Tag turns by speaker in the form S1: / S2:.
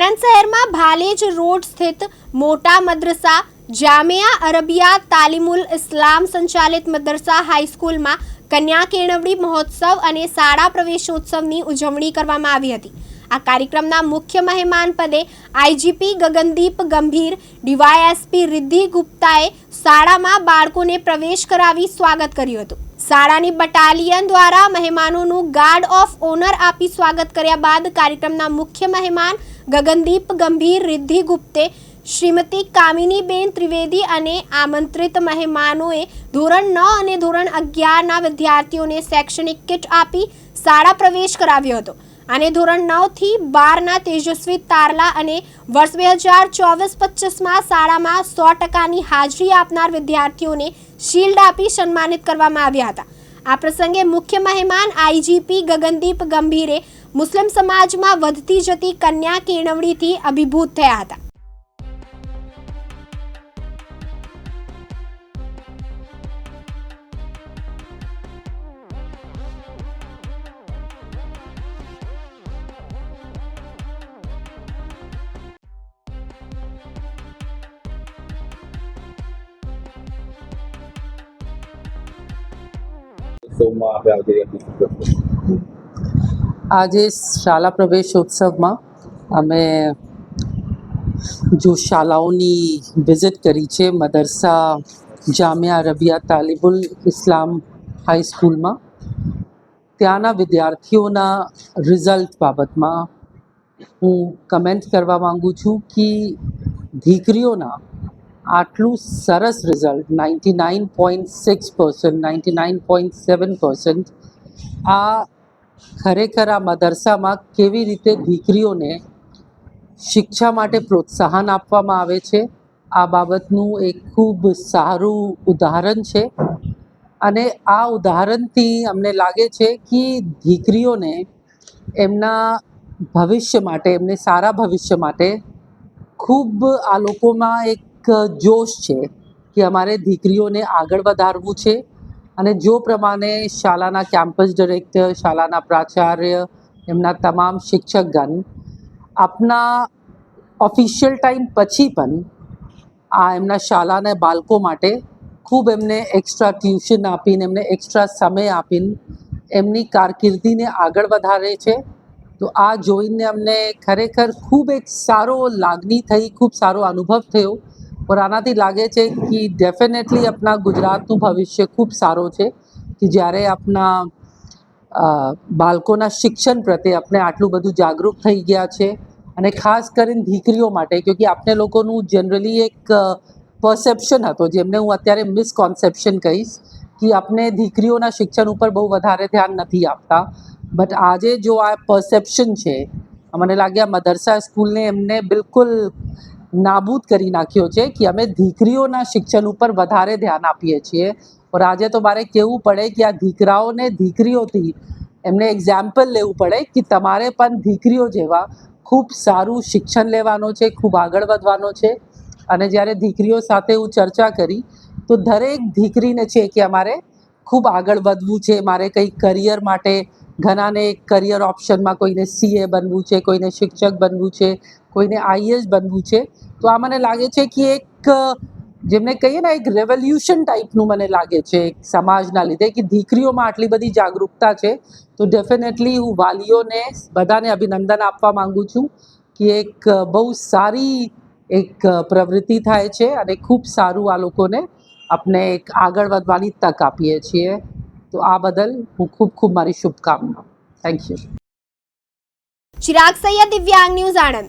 S1: આણંદ શહેરમાં ભાલેજ રોડ સ્થિત મોટા મદ્રસા જામિયા અરબિયા તાલીમુલ ઇસ્લામ સંચાલિત મદ્રસા હાઈસ્કૂલમાં કન્યા કેળવણી મહોત્સવ અને શાળા પ્રવેશોત્સવની ઉજવણી કરવામાં આવી હતી. આ કાર્યક્રમના મુખ્ય મહેમાન પદે આઈજીપી ગગનદીપ ગંભીર, ડીવાયએસપી રિદ્ધિ ગુપ્તાએ શાળામાં બાળકોને પ્રવેશ કરાવી સ્વાગત કર્યું હતું. શાળાની બટાલિયન દ્વારા મહેમાનોનું ગાર્ડ ઓફ ઓનર આપી સ્વાગત કર્યા બાદ કાર્યક્રમના મુખ્ય મહેમાન ગગનદીપ, ગંભીર રિદ્ધિ ગુપ્તે શ્રીમતી કામિનીબેન ત્રિવેદી અને આમંત્રિત મહેમાનોએ ધોરણ નવ અને ધોરણ અગિયારના વિદ્યાર્થીઓને શૈક્ષણિક કિટ આપી શાળા પ્રવેશ કરાવ્યો હતો. અને ધોરણ નવથી બારના તેજસ્વી તારલા અને વર્ષ બે હજાર ચોવીસ પચીસમાં શાળામાં સો ટકાની હાજરી આપનાર વિદ્યાર્થીઓને શિલ્ડ આપી સન્માનિત કરવામાં આવ્યા હતા. આ પ્રસંગે મુખ્ય મહેમાન આઈજીપી ગગનદીપ ગંભીરે મુસ્લિમ સમાજમાં વધતી જતી કન્યા કેળવણીથી અભિભૂત થયા હતા.
S2: ઉત્સવમાં આપણે આવતી રહ્યા
S3: આજે શાળા પ્રવેશોત્સવમાં અમે જો શાળાઓની વિઝિટ કરી છે, મદરસા, જામિયા રબિયા તાલિબુલ ઇસ્લામ હાઈસ્કૂલમાં ત્યાંના વિદ્યાર્થીઓના રિઝલ્ટ બાબતમાં હું કમેન્ટ કરવા માગું છું કે દીકરીઓના આટલું સરસ result ninety nine point six percent ninety nine point seven percent આ ખરેખર આ મદરસામાં કેવી રીતે દીકરીઓને શિક્ષા માટે પ્રોત્સાહન આપવામાં આવે છે, આ બાબતનું એક ખૂબ સારું ઉદાહરણ છે. અને આ ઉદાહરણથી અમને લાગે છે કે દીકરીઓને એમના ભવિષ્ય માટે, એમને સારા ભવિષ્ય માટે ખૂબ આ લોકોમાં એક જોશ છે કે અમારે દીકરીઓને આગળ વધારવું છે. અને જો પ્રમાણે શાળાના કેમ્પસ ડિરેક્ટર, શાળાના પ્રાચાર્ય, એમના તમામ શિક્ષકગણ આપના ઓફિશિયલ ટાઈમ પછી પણ આ એમના શાળાના બાળકો માટે ખૂબ એમને એક્સ્ટ્રા ટ્યુશન આપીને, એમને એક્સ્ટ્રા સમય આપીને એમની કારકિર્દીને આગળ વધારે છે. તો આ જોઈને અમને ખરેખર ખૂબ એક સારો લાગણી થઈ, ખૂબ સારો અનુભવ થયો. ઓર આનાથી લાગે છે કે ડેફિનેટલી આપણા ગુજરાતનું ભવિષ્ય ખૂબ સારો છે કે જ્યારે આપણા બાળકોના શિક્ષણ પ્રત્યે આપણે આટલું બધું જાગૃત થઈ ગયા છે અને ખાસ કરીને દીકરીઓ માટે કે આપણે લોકોનું જનરલી એક પરસેપ્શન હતો જેમને હું અત્યારે મિસકોન્સેપ્શન કહીશ કે આપણે દીકરીઓના શિક્ષણ ઉપર બહુ વધારે ધ્યાન નથી આપતા. બટ આજે જો આ પરસેપ્શન છે, મને લાગે આ મદરસા સ્કૂલને એમને બિલકુલ નાબૂદ કરી નાખ્યો છે કે અમે દીકરીઓના શિક્ષણ ઉપર વધારે ધ્યાન આપીએ છીએ. ઓર આજે તો મારે કહેવું પડે કે આ દીકરાઓને દીકરીઓથી એમને એક્ઝામ્પલ લેવું પડે કે તમારે પણ દીકરીઓ જેવા ખૂબ સારું શિક્ષણ લેવાનો છે, ખૂબ આગળ વધવાનો છે. અને જ્યારે દીકરીઓ સાથે હું ચર્ચા કરી, તો દરેક દીકરીને છે કે અમારે ખૂબ આગળ વધવું છે, મારે કંઈ કરિયર માટે ઘણાને કરિયર ઓપ્શનમાં કોઈને સીએ બનવું છે, કોઈને શિક્ષક બનવું છે, કોઈને આઈએસ બનવું છે. તો આ મને લાગે છે કે એક, જેમને કહીએ ને, એક રેવોલ્યુશન ટાઈપનું મને લાગે છે એક સમાજના લીધે કે દીકરીઓમાં આટલી બધી જાગૃતતા છે. તો ડેફિનેટલી હું વાલીઓને બધાને અભિનંદન આપવા માંગુ છું કે એક બહુ સારી એક પ્રવૃત્તિ થાય છે અને ખૂબ સારું આ લોકોને આપણે એક આગળ વધવાની તક આપીએ છીએ. તો આ બદલ હું ખૂબ ખૂબ મારી શુભકામના. થેન્ક યુ
S1: ચિરાગ સૈયદ દિવ્યાંગ ન્યૂઝ આણંદ.